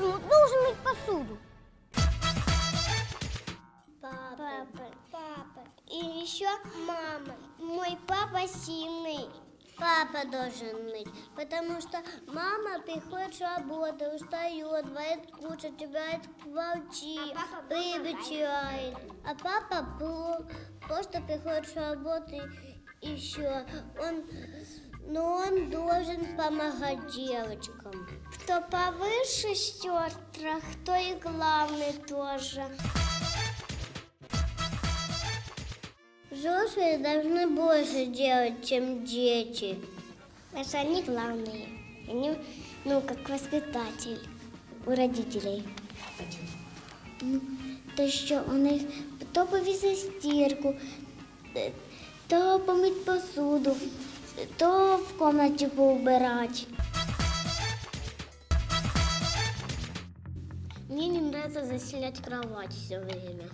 По-вашему, должен мыть посуду. Папа. Папа. И еще мама. Мой папа сильный. Папа должен мыть, потому что мама приходит с работы, устает, варит кушать, убирает квартиру, прибычает. А папа про- просто приходит с работы все. Он, но он должен помогать девочкам. Кто повыше сестрах, то и главный тоже. Взрослые должны больше делать, чем дети. Потому что они главные. Они, ну, как воспитатель у родителей. То що у них то повісити стірку, е, то помити посуду, то в кімнаті поубирати. Мне не нравится заселять кровать все время.